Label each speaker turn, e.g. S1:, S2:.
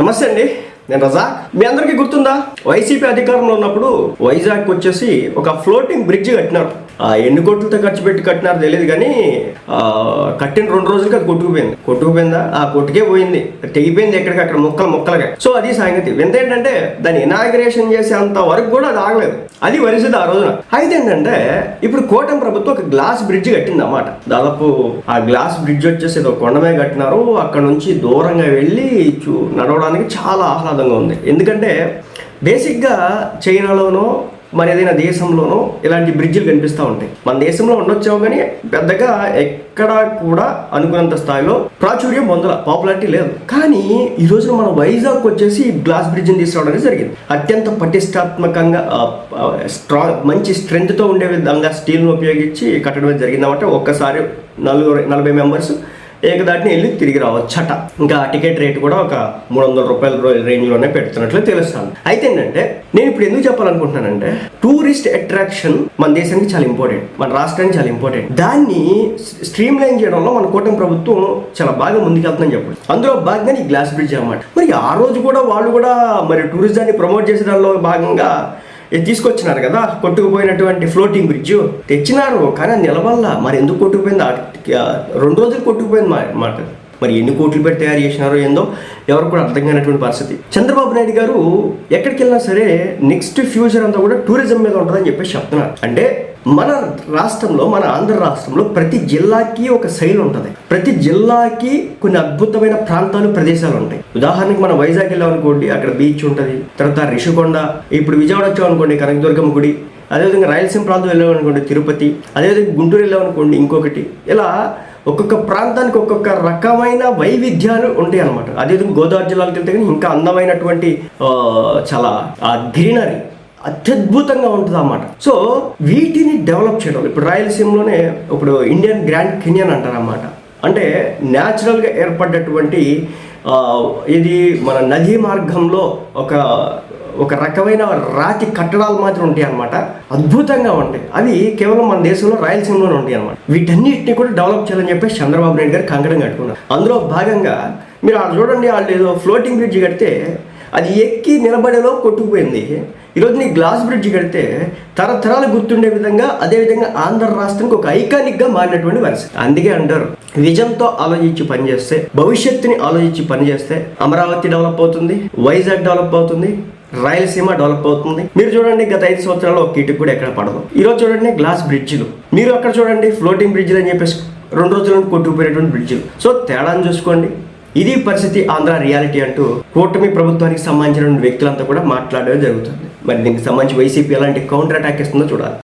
S1: నమస్తే అండి. నేను రజా? మీ అందరికీ గుర్తుందా? వైసీపీ అధికారంలో ఉన్నప్పుడు వైజాగ్ వచ్చేసి ఒక ఫ్లోటింగ్ బ్రిడ్జ్ కట్టినారు. ఆ ఎన్ని కోట్లతో ఖర్చు పెట్టి కట్టినారో తెలియదు కానీ కట్టిన రెండు రోజులకి అది కొట్టుకుపోయింది. కొట్టుకుపోయిందా? ఆ కొట్టుకే పోయింది. తెగిపోయింది ఎక్కడికక్కడ ముక్కలు ముక్కలుగా. సో అది సంగతి. వింత ఏంటంటే దాన్ని ఇనాగ్రేషన్ చేసేంత వరకు కూడా అది ఆగలేదు. అది వరిసేది ఆ రోజున. అయితే ఏంటంటే ఇప్పుడు కోటం ప్రభుత్వం ఒక గ్లాస్ బ్రిడ్జ్ కట్టింది అన్నమాట దాదాపు ఆ గ్లాస్ బ్రిడ్జ్ వచ్చేసి ఏదో కొండమే కట్టినారు. అక్కడ నుంచి దూరంగా వెళ్ళి చూ నడవడానికి చాలా ఆహ్లాదం ఆహ్లాదంగా ఉంది. ఎందుకంటే బేసిక్గా చైనాలోనో మరి ఏదైనా దేశంలోనో ఇలాంటి బ్రిడ్జిలు కనిపిస్తూ ఉంటాయి. మన దేశంలో ఉండొచ్చావు కానీ పెద్దగా ఎక్కడా కూడా అనుకున్నంత స్థాయిలో ప్రాచుర్యం పొందల పాపులారిటీ లేదు. కానీ ఈ రోజున మన వైజాగ్ వచ్చేసి గ్లాస్ బ్రిడ్జ్ని తీసుకురావడం అనేది జరిగింది. అత్యంత పటిష్టాత్మకంగా స్ట్రాంగ్ మంచి స్ట్రెంగ్త్తో ఉండే విధంగా స్టీల్ను ఉపయోగించి కట్టడం జరిగింది అంటే ఒక్కసారి నలుగురు నలభై మెంబర్స్ ఏకదాటిని వెళ్ళి తిరిగి రావచ్చట. ఇంకా టికెట్ రేట్ కూడా ఒక మూడు వందల రూపాయల రేంజ్లోనే పెడుతున్నట్లు తెలుస్తాను అయితే ఏంటంటే నేను ఇప్పుడు ఎందుకు చెప్పాలనుకుంటున్నానంటే టూరిస్ట్ అట్రాక్షన్ మన దేశానికి చాలా ఇంపార్టెంట్. మన రాష్ట్రానికి చాలా ఇంపార్టెంట్. దాన్ని స్ట్రీమ్ లైన్ చేయడంలో మన కూటమి ప్రభుత్వం చాలా బాగా ముందుకెళ్తుందని చెప్పండి అందులో భాగంగా ఈ గ్లాస్ బ్రిడ్జ్ అన్నమాట. మరి ఆ రోజు కూడా వాళ్ళు కూడా మరి టూరిజాన్ని ప్రమోట్ చేసే దానిలో భాగంగా ఇది తీసుకొచ్చినారు కదా కొట్టుకుపోయినటువంటి ఫ్లోటింగ్ బ్రిడ్జ్ తెచ్చినారు కానీ అది నిలబల్ల మరి ఎందుకు కొట్టుకుపోయింది? రెండు రోజులు కొట్టుకుపోయింది మా మాట. మరి ఎన్ని కోట్లు పెట్టి తయారు చేసినారో ఏందో ఎవరు కూడా అర్థం కానటువంటి పరిస్థితి. చంద్రబాబు నాయుడు గారు ఎక్కడికి వెళ్ళినా సరే నెక్స్ట్ ఫ్యూచర్ అంతా కూడా టూరిజం మీద ఉంటుందని చెప్పేసి చెప్తున్నారు. అంటే మన రాష్ట్రంలో మన ఆంధ్ర రాష్ట్రంలో ప్రతి జిల్లాకి ఒక శైలి ఉంటుంది. ప్రతి జిల్లాకి కొన్ని అద్భుతమైన ప్రాంతాలు ప్రదేశాలు ఉంటాయి. ఉదాహరణకి మనం వైజాగ్ వెళ్ళాం అనుకోండి అక్కడ బీచ్ ఉంటుంది. తర్వాత రిషికొండ ఇప్పుడు విజయవాడ వచ్చాం అనుకోండి కనకదుర్గమ్మ గుడి. అదేవిధంగా రాయలసీమ ప్రాంతం వెళ్ళాం అనుకోండి తిరుపతి. అదేవిధంగా గుంటూరు వెళ్ళాం అనుకోండి ఇంకొకటి. ఇలా ఒక్కొక్క ప్రాంతానికి ఒక్కొక్క రకమైన వైవిధ్యాలు ఉంటాయి అనమాట అదేవిధంగా గోదావరి జిల్లాలకు వెళ్తే కానీ ఇంకా అందమైనటువంటి చాలా గ్రీనరీ. అత్యద్భుతంగా ఉంటుంది అన్నమాట సో వీటిని డెవలప్ చేయడం. ఇప్పుడు రాయలసీమలోనే ఇప్పుడు ఇండియన్ గ్రాండ్ కెనియన్ అంటారన్నమాట అంటే న్యాచురల్గా ఏర్పడ్డటువంటి ఇది మన నదీ మార్గంలో ఒక ఒక రకమైన రాతి కట్టడాలు మాత్రం ఉంటాయి అనమాట అద్భుతంగా ఉంటాయి. అవి కేవలం మన దేశంలో రాయలసీమలోనే ఉంటాయి అనమాట వీటన్నిటిని కూడా డెవలప్ చేయాలని చెప్పేసి చంద్రబాబు నాయుడు గారు కంకణం కట్టుకున్నారు. అందులో భాగంగా మీరు అక్కడ చూడండి వాళ్ళు ఏదో ఫ్లోటింగ్ బ్రిడ్జ్ కడితే అది ఎక్కి నిలబడేలో కొట్టుకుపోయింది. ఈరోజు నీ గ్లాస్ బ్రిడ్జ్ కడితే తరతరాలు గుర్తుండే విధంగా అదే విధంగా ఆంధ్ర రాష్ట్రానికి ఒక ఐకానిక్గా మారినటువంటి పరిస్థితి. అందుకే అంటారు విజన్తో ఆలోచించి పనిచేస్తే భవిష్యత్తుని ఆలోచించి పనిచేస్తే అమరావతి డెవలప్ అవుతుంది వైజాగ్ డెవలప్ అవుతుంది రాయలసీమ డెవలప్ అవుతుంది. మీరు చూడండి గత ఐదు సంవత్సరాల్లో ఒక ఇటుకు కూడా ఎక్కడ పడదు. ఈరోజు చూడండి గ్లాస్ బ్రిడ్జిలు మీరు అక్కడ చూడండి ఫ్లోటింగ్ బ్రిడ్జ్లు అని చెప్పేసి రెండు రోజుల నుండి కొట్టుకుపోయినటువంటి బ్రిడ్జిలు సో తేడాను చూసుకోండి. ఇది పరిస్థితి ఆంధ్ర రియాలిటీ అంటూ కూటమి ప్రభుత్వానికి సంబంధించిన వ్యక్తులంతా కూడా మాట్లాడడం జరుగుతుంది. మరి దీనికి సంబంధించి వైసీపీ ఎలాంటి కౌంటర్ అటాక్ ఇస్తుందో చూడాలి.